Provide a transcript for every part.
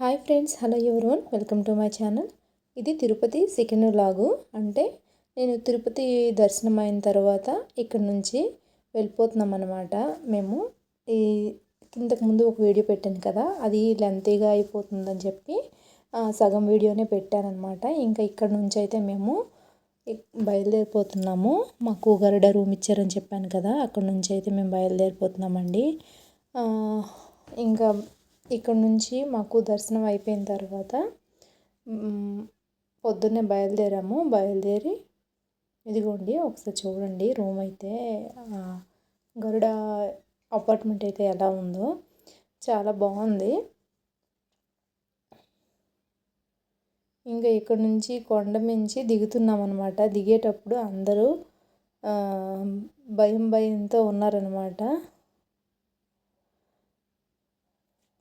Hi friends hello everyone welcome to my channel. ఇది Tirupati second లాగు. అంటే నేను తిరుపతి దర్శనం అయిన తర్వాత ఇక్కడ నుంచి వెళ్ళిపోతున్నాం అనమాట మేము ఈ ఇంతకు ముందు ఒక వీడియో పెట్టాను కదా అది లెంతీగా అయిపోతుందని చెప్పి సగం వీడియోనే పెట్టానమాట ఇంకా ఇక్కడ నుంచి అయితే మేము బయలుదేరిపోతున్నాము. మాకు గరుడ రూమ్ ఇచ్చారని చెప్పాను కదా అక్కడ నుంచి అయితే మేము బయలుదేరిపోతున్నామండి. ఇంకా ఇక్కడ నుంచి మాకు దర్శనం అయిపోయిన తర్వాత పొద్దున్నే బయలుదేరాము. బయలుదేరి ఇదిగోండి ఒకసారి చూడండి. రూమ్ అయితే గరుడ అపార్ట్మెంట్ అయితే ఎలా ఉందో చాలా బాగుంది. ఇంకా ఇక్కడ నుంచి కొండ మించి దిగుతున్నాం అనమాట దిగేటప్పుడు అందరూ భయం భయంతో ఉన్నారనమాట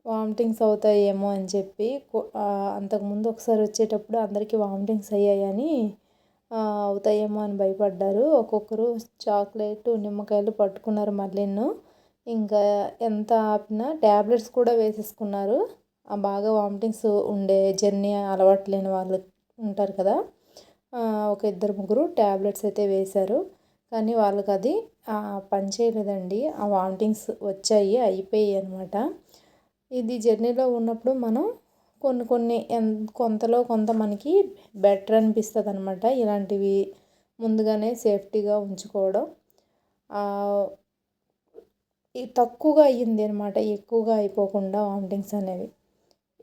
వామిటింగ్స్ అవుతాయేమో అని చెప్పి అంతకుముందు ఒకసారి వచ్చేటప్పుడు అందరికీ వామిటింగ్స్ అయ్యాయని అవుతాయేమో అని భయపడ్డారు. ఒక్కొక్కరు చాక్లెట్ నిమ్మకాయలు పట్టుకున్నారు మళ్ళీను ఇంకా ఎంత ఆపినా ట్యాబ్లెట్స్ కూడా వేసేసుకున్నారు. బాగా వామిటింగ్స్ ఉండే జర్నీ అలవాటు లేని వాళ్ళు ఉంటారు కదా. ఒక ఇద్దరు ముగ్గురు ట్యాబ్లెట్స్ అయితే వేశారు. కానీ వాళ్ళకి అది పని చేయలేదండి. ఆ వామిటింగ్స్ వచ్చాయి అయిపోయాయి అనమాట ఇది జర్నీలో ఉన్నప్పుడు మనం కొన్ని కొన్ని కొంతలో కొంత మనకి బెటర్ అనిపిస్తుంది అనమాట ఇలాంటివి ముందుగానే సేఫ్టీగా ఉంచుకోవడం. తక్కువగా అయ్యింది అనమాట ఎక్కువగా అయిపోకుండా వామిటింగ్స్ అనేవి.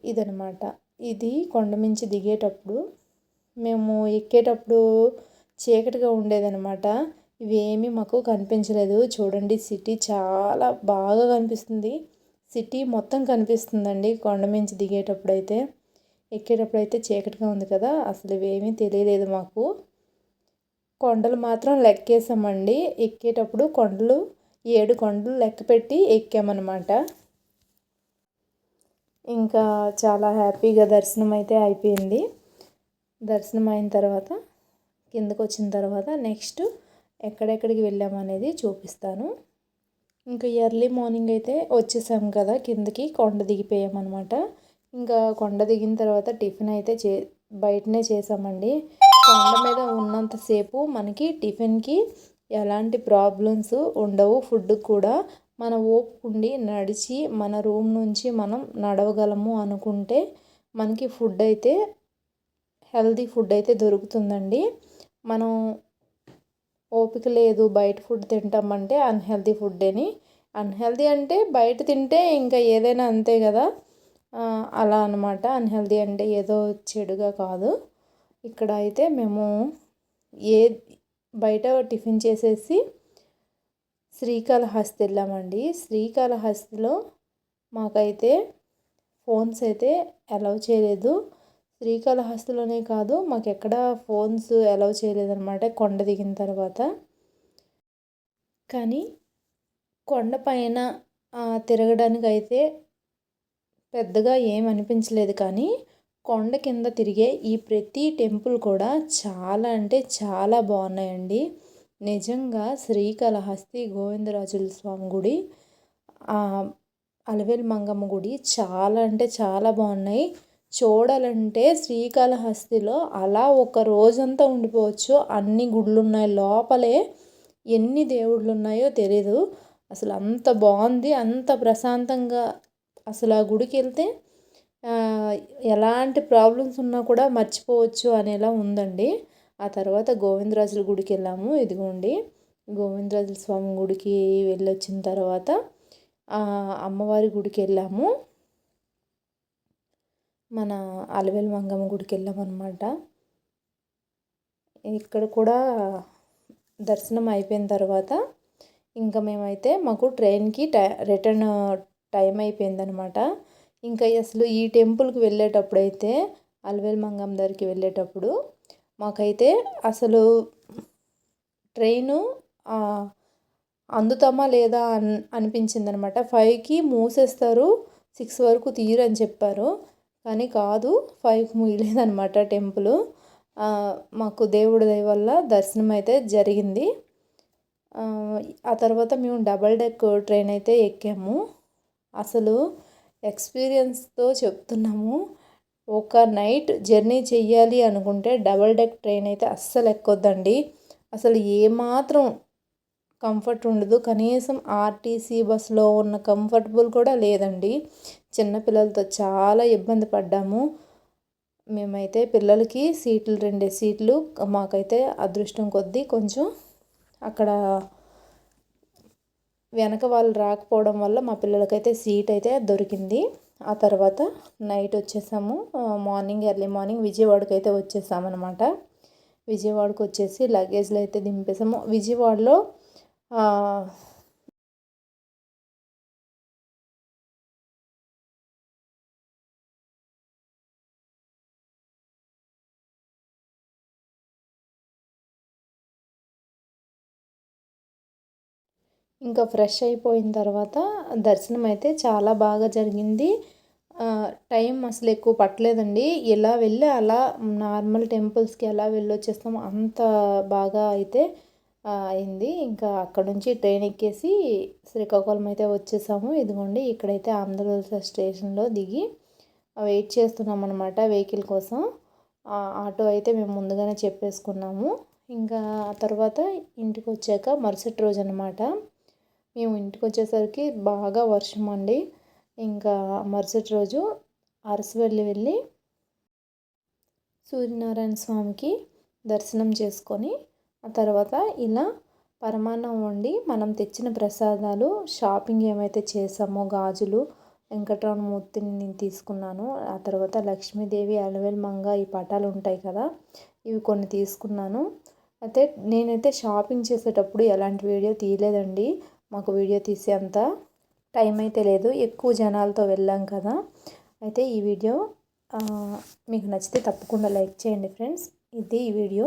ఇదనమాట ఇది కొండమించి దిగేటప్పుడు మేము ఎక్కేటప్పుడు చీకటిగా ఉండేదనమాట ఇవేమీ మాకు కనిపించలేదు. చూడండి సిటీ చాలా బాగా కనిపిస్తుంది. సిటీ మొత్తం కనిపిస్తుందండి కొండ మించి దిగేటప్పుడు అయితే ఎక్కేటప్పుడు అయితే చీకటిగా ఉంది కదా అసలు ఇవేమీ తెలియలేదు మాకు. కొండలు మాత్రం లెక్కేసామండి. ఎక్కేటప్పుడు కొండలు ఏడు కొండలు లెక్క పెట్టి ఎక్కామన్నమాట. ఇంకా చాలా హ్యాపీగా దర్శనం అయితే అయిపోయింది. దర్శనం అయిన తర్వాత కిందకు వచ్చిన తర్వాత నెక్స్ట్ ఎక్కడెక్కడికి వెళ్ళామనేది చూపిస్తాను. ఇంకా ఎర్లీ మార్నింగ్ అయితే వచ్చేసాం కదా కిందకి కొండ దిగిపోయామన్నమాట. ఇంకా కొండ దిగిన తర్వాత టిఫిన్ అయితే చే బయటనే చేసామండి. కొండ మీద ఉన్నంతసేపు మనకి టిఫిన్కి ఎలాంటి ప్రాబ్లమ్స్ ఉండవు. ఫుడ్ కూడా మన ఓపుకుండి నడిచి మన రూమ్ నుంచి మనం నడవగలము అనుకుంటే మనకి ఫుడ్ అయితే హెల్తీ ఫుడ్ అయితే దొరుకుతుందండి. మనం ఓపిక లేదు బయట ఫుడ్ తింటామంటే అన్హెల్దీ ఫుడ్డేని అన్హెల్దీ అంటే బయట తింటే ఇంకా ఏదైనా అంతే కదా. అలా అనమాట అన్హెల్దీ అంటే ఏదో చెడుగా కాదు. ఇక్కడ అయితే మేము ఏ బయట టిఫిన్ చేసేసి శ్రీకాళహస్తి వెళ్ళామండి. శ్రీకాళహస్తిలో మాకైతే ఫోన్స్ అయితే అలౌ చేయలేదు. శ్రీకాళహస్తిలోనే కాదు మాకు ఎక్కడ ఫోన్స్ అలౌ చేయలేదన్నమాట కొండ దిగిన తర్వాత. కానీ కొండపైన తిరగడానికి అయితే పెద్దగా ఏం అనిపించలేదు. కానీ కొండ కింద తిరిగే ఈ ప్రతి టెంపుల్ కూడా చాలా అంటే చాలా బాగున్నాయండి. నిజంగా శ్రీకాళహస్తి గోవిందరాజుల స్వామి గుడి అలవేలు మంగమ్మ గుడి చాలా అంటే చాలా బాగున్నాయి. చూడాలంటే శ్రీకాళహస్తిలో అలా ఒక రోజంతా ఉండిపోవచ్చు. అన్ని గుళ్ళు ఉన్నాయి లోపలే ఎన్ని దేవుళ్ళు ఉన్నాయో తెలీదు. అసలు అంత బాగుంది. అంత ప్రశాంతంగా అసలు ఆ గుడికి వెళ్తే ఎలాంటి ప్రాబ్లమ్స్ ఉన్నా కూడా మర్చిపోవచ్చు అనేలా ఉందండి. ఆ తర్వాత గోవిందరాజుల గుడికి వెళ్ళాము. ఇదిగోండి. గోవిందరాజుల స్వామి గుడికి వెళ్ళొచ్చిన తర్వాత అమ్మవారి గుడికి వెళ్ళాము. మన అలవేలు మంగమ్మ గుడికి వెళ్ళామన్నమాట. ఇక్కడ కూడా దర్శనం అయిపోయిన తర్వాత ఇంకా మేమైతే మాకు ట్రైన్కి టై రిటర్న్ టైం అయిపోయిందనమాట ఇంకా అసలు ఈ టెంపుల్కి వెళ్ళేటప్పుడు అయితే అలవేలు మంగమ్మ దగ్గరికి వెళ్ళేటప్పుడు మాకైతే అసలు ట్రైను అందుతామా లేదా అన్ అనిపించింది అనమాట ఫైవ్కి మూసేస్తారు సిక్స్ వరకు తీరు అని చెప్పారు. కానీ కాదు ఫైవ్కి ముగిలేదనమాట టెంపుల్. మాకు దేవుడి దయ వల్ల దర్శనం అయితే జరిగింది. ఆ తర్వాత మేము డబల్ డెక్ ట్రైన్ అయితే ఎక్కాము. అసలు ఎక్స్పీరియన్స్తో చెప్తున్నాము. ఒక నైట్ జర్నీ చెయ్యాలి అనుకుంటే డబల్ డెక్ ట్రైన్ అయితే అస్సలు ఎక్కొద్దండి అసలు ఏమాత్రం కంఫర్ట్ ఉండదు. కనీసం ఆర్టీసీ బస్సులో ఉన్న కంఫర్టబుల్ కూడా లేదండి. చిన్నపిల్లలతో చాలా ఇబ్బంది పడ్డాము. మేమైతే పిల్లలకి సీట్లు రెండే సీట్లు మాకైతే అదృష్టం కొద్దీ కొంచెం అక్కడ వెనక వాళ్ళు రాకపోవడం వల్ల మా పిల్లలకైతే సీట్ అయితే దొరికింది. ఆ తర్వాత నైట్ వచ్చేసాము. మార్నింగ్ ఎర్లీ మార్నింగ్ విజయవాడకి అయితే వచ్చేసామన్నమాట. విజయవాడకు వచ్చేసి లగేజ్లు అయితే దింపేసాము. విజయవాడలో ఇంకా ఫ్రెష్ అయిపోయిన తర్వాత దర్శనం అయితే చాలా బాగా జరిగింది. టైం అసలు ఎక్కువ పట్టలేదండి. ఇలా వెళ్ళి అలా నార్మల్ టెంపుల్స్కి ఎలా వెళ్ళొచ్చేస్తామో అంత బాగా అయితే అయింది. ఇంకా అక్కడ నుంచి ట్రైన్ ఎక్కేసి శ్రీకాకుళం అయితే వచ్చేసాము. ఇదిగోండి ఇక్కడైతే ఆంధ్రప్రదేశ్ స్టేషన్లో దిగి వెయిట్ చేస్తున్నాం అనమాట వెహికల్ కోసం. ఆటో అయితే మేము ముందుగానే చెప్పేసుకున్నాము. ఇంకా తర్వాత ఇంటికి వచ్చాక మరుసటి రోజు అనమాట మేము ఇంటికి వచ్చేసరికి బాగా వర్షం అండి. ఇంకా మరుసటి రోజు అరసవల్లి వెళ్ళి సూర్యనారాయణ స్వామికి దర్శనం చేసుకొని ఆ తర్వాత ఇలా పరమాన్నం వండి మనం తెచ్చిన ప్రసాదాలు షాపింగ్ ఏమైతే చేసామో గాజులు వెంకటరమణమూర్తిని నేను తీసుకున్నాను. ఆ తర్వాత లక్ష్మీదేవి అలవేల్ మంగ ఈ పటాలు ఉంటాయి కదా ఇవి కొన్ని తీసుకున్నాను. అయితే నేనైతే షాపింగ్ చేసేటప్పుడు ఎలాంటి వీడియో తీయలేదండి. మాకు వీడియో తీసే అంత టైం అయితే లేదు. ఎక్కువ జనాలతో వెళ్ళాం కదా. అయితే ఈ వీడియో మీకు నచ్చితే తప్పకుండా లైక్ చేయండి ఫ్రెండ్స్. ఇది ఈ video.